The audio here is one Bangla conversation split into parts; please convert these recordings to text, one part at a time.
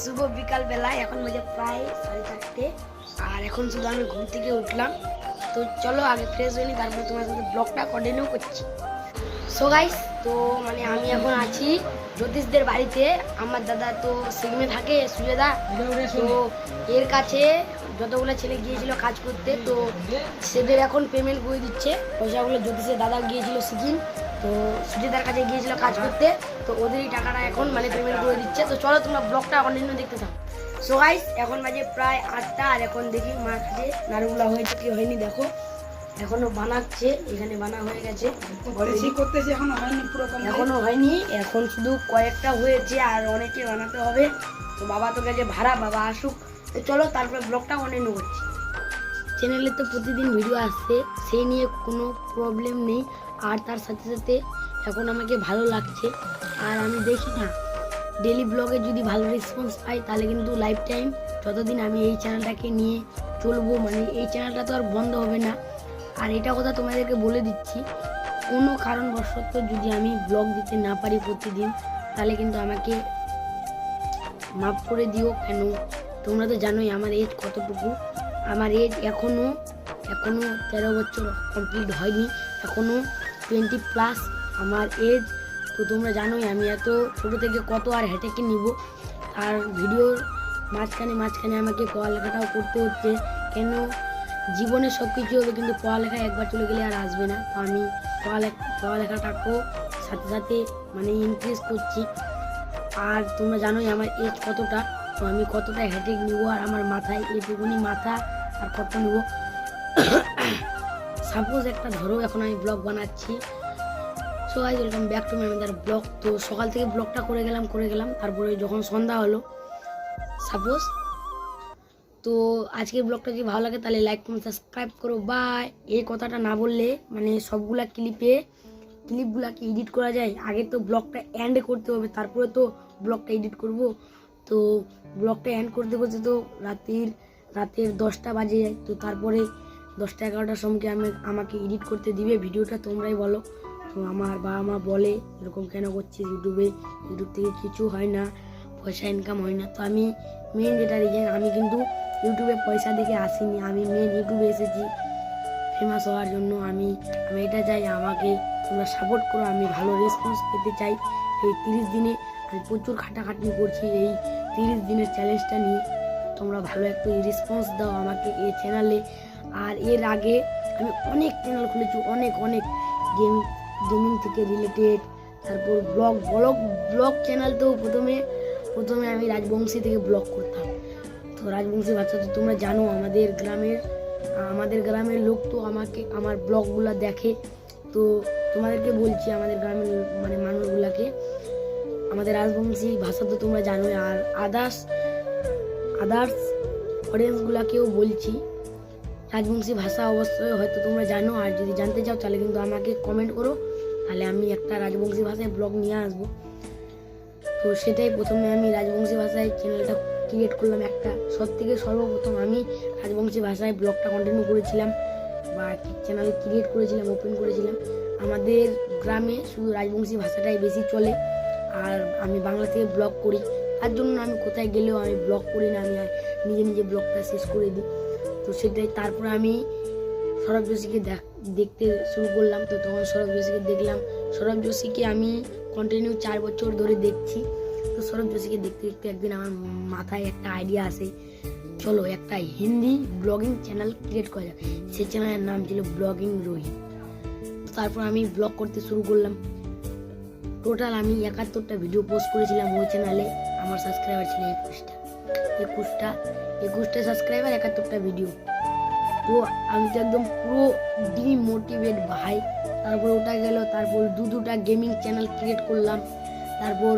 শুভ বিকাল বেলায়, এখন বাজে প্রায় সাড়ে চারটে। আর এখন শুধু আমি ঘুম থেকে উঠলাম। তো চলো, আগে ফ্রেশ হইনি তারপরে তোমার সাথে ব্লগটা কন্টিনিউ করছি। সো গাইস তো মানে আমি এখন আছি জ্যোতিষদের বাড়িতে। আমার দাদা তো সিগমে থাকে সুজেদা তো এর কাছে যতগুলো ছেলে গিয়েছিল কাজ করতে, তো সেদের এখন পেমেন্ট করে দিচ্ছে। পয়সাগুলো জ্যোতিষের দাদা গিয়েছিল, সিকিম। তো সুজেদার কাছে গিয়েছিল কাজ করতে তো ওদেরই টাকাটা এখন মানে পেমেন্ট করে দিচ্ছে। তো চলো তোমরা ব্লগটা কন্টিনিউ দেখতে থাকো। সো গাইস এখন বাজে প্রায় আটটা আর এখন দেখি মার কাছে নাড়ুগুলা হয়েছে কি হয়নি দেখো। এখনও বানাচ্ছে এখানে বানা হয়ে গেছে। ঠিক হয়নি পুরো এখনও হয়নি এখন শুধু কয়েকটা হয়েছে আর অনেকে বানাতে হবে। তো বাবা তো গেছে ভাড়া বাবা আসুক। তো চলো তারপরে ব্লগটা কন্টিনিউ করছি। চ্যানেলে তো প্রতিদিন ভিডিও আসছে সেই নিয়ে কোনো প্রবলেম নেই। আর তার সাথে সাথে এখন আমাকে ভালো লাগছে। আর আমি দেখি না ডেলি ব্লগে যদি ভালো রেসপন্স পাই, তাহলে কিন্তু লাইফ টাইম যতদিন আমি এই চ্যানেলটাকে নিয়ে চলবো মানে এই চ্যানেলটা তো আর বন্ধ হবে না। আর এটা কথা তোমাদেরকে বলে দিচ্ছি, কোনো কারণবশত যদি আমি ব্লগ দিতে না পারি প্রতিদিন, তাহলে কিন্তু আমাকে মাফ করে দিও। কেন? তোমরা তো জানোই আমার এজ কতটুকু। আমার এজ এখনও এখনও তেরো বছর কমপ্লিট হয়নি এখনও টোয়েন্টি প্লাস আমার এজ তো তোমরা জানোই আমি এত ছোটো থেকে কত আর হেঁটেকে নিব। আর ভিডিওর মাঝখানে মাঝখানে আমাকে পড়ালেখাটাও করতে হচ্ছে। কেন? জীবনে সব কিছু হবে কিন্তু পড়ালেখা একবার চলে গেলে আর আসবে না। তো আমি পড়ালেখা, পড়ালেখাটাকেও সাথে সাথে মানে ইনক্রিজ করছি। আর তোমরা জানোই আমার এজ কতটা, তো আমি কতটা হেডেক নিব আর আমার মাথায় এটুকুনি মাথা আর কত নিব। সাপোজ একটা ধরো, এখন আমি ব্লগ বানাচ্ছি। So guys welcome back to my blog তো সকাল থেকে ব্লগটা করে গেলাম করে গেলাম। তারপরে যখন সন্ধ্যা হলো সাপোজ তো আজকের ব্লগটা যদি ভালো লাগে, তাহলে লাইক কমেন্ট সাবস্ক্রাইব করো। বা এই কথাটা না বললে মানে সবগুলা ক্লিপে ক্লিপগুলাকে এডিট করা যায়? আগে তো ব্লগটা এন্ড করতে হবে, তারপরে তো ব্লগটা এডিট করব। তো ব্লগটা এন্ড করতে করতে তো রাতের রাতের দশটা বাজে যায় তো তারপরে দশটা এগারোটার সময় আমি আমাকে এডিট করতে দিবে? ভিডিওটা তোমরাই বলো। তো আমার বাবা মা বলে, এরকম কেন করছিস ইউটিউবে? ইউটিউব থেকে কিছু হয় না, পয়সা ইনকাম হয় না। তো আমি মেন যেটা রিজন আমি কিন্তু ইউটিউবে পয়সা দেখে আসিনি। আমি মেন ইউটিউবে এসেছি। ফেমাস হওয়ার জন্য আমি আমি এটা চাই, আমাকে তোমরা সাপোর্ট করো। আমি ভালো রেসপন্স পেতে চাই এই তিরিশ দিনে। আমি প্রচুর খাটাখাটনি করছি এই তিরিশ দিনের চ্যালেঞ্জটা নিয়ে। তোমরা ভালো একটু রেসপন্স দাও আমাকে এই চ্যানেলে আর এর আগে আমি অনেক চ্যানেল খুলেছি, অনেক অনেক গেম গেমিং থেকে রিলেটেড তারপর ব্লগ ব্লগ ব্লগ চ্যানেল তো প্রথমে প্রথমে আমি রাজবংশী থেকে ব্লগ করতাম। তো রাজবংশী ভাষা তো তোমরা জানো আমাদের গ্রামের আমাদের গ্রামের লোক তো আমাকে, আমার ব্লগগুলো দেখে। তো তোমাদেরকে বলছি আমাদের গ্রামের মানে মানুষগুলাকে, আমাদের রাজবংশী ভাষা তো তোমরা জানোই, আর আদার্স আদার্স অডিয়েন্সগুলাকেও বলছি। রাজবংশী ভাষা অবশ্যই হয়তো তোমরা জানো, আর যদি জানতে চাও তাহলে কিন্তু আমাকে কমেন্ট করো, তাহলে আমি একটা রাজবংশী ভাষায় ব্লগ নিয়ে আসব। তো সেটাই প্রথমে আমি রাজবংশী ভাষায় চ্যানেলটা ক্রিয়েট করলাম একটা। সব থেকে সর্বপ্রথম আমি রাজবংশী ভাষায় ব্লগটা কন্টিনিউ করেছিলাম, বা চ্যানেল ক্রিয়েট করেছিলাম ওপেন করেছিলাম। আমাদের গ্রামে শুধু রাজবংশী ভাষাটাই বেশি চলে, আর আমি বাংলা থেকে ব্লগ করি। তার জন্য আমি কোথায় গেলেও আমি ব্লগ করি না, আমি নিজে নিজে ব্লগটা শেষ করে দিই। তো সেটাই তারপরে আমি সৌরভ যোশীকে দেখ- দেখতে শুরু করলাম। তো তখন সৌরভ যোশীকে দেখলাম। সৌরভ যোশীকে আমি কন্টিনিউ চার বছর ধরে দেখছি। তো সৌরভ যোশীকে দেখতে দেখতে একদিন আমার মাথায় একটা আইডিয়া আসে। চলো একটা হিন্দি ব্লগিং চ্যানেল ক্রিয়েট করা যাক। সেই চ্যানেলের নাম ছিল ব্লগিং রোহিত। তারপর আমি ব্লগ করতে শুরু করলাম। টোটাল আমি একাত্তরটা ভিডিও পোস্ট করেছিলাম ওই চ্যানেলে আমার সাবস্ক্রাইবার ছিল একুশটা। একুশটা একুশটা সাবস্ক্রাইবার একাত্তরটা ভিডিও তো আমি তো একদম পুরো ডিমোটিভেট ভাই। তারপর ওটা গেল, তারপর দু দুটা গেমিং চ্যানেল ক্রিয়েট করলাম। তারপর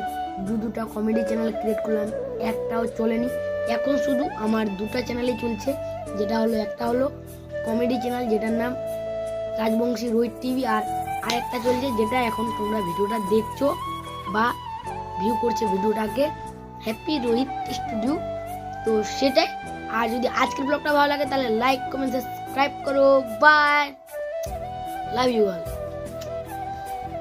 দু দুটা কমেডি চ্যানেল ক্রিয়েট করলাম। একটাও চলেনি। এখন শুধু আমার দুটা চ্যানেলই চলছে। যেটা হলো, একটা হলো কমেডি চ্যানেল যেটার নাম রাজবংশী রোহিত টিভি আর আরেকটা চলছে, যেটা এখন তোমরা ভিডিওটা দেখছ বা ভিউ করছে। ভিডিওটাকে হ্যাপি রোহিত স্টুডিও তো সেটাই। আর যদি আজকের ব্লগটা ভালো লাগে, তাহলে লাইক কমেন্ট সাবস্ক্রাইব করো। Bye love you all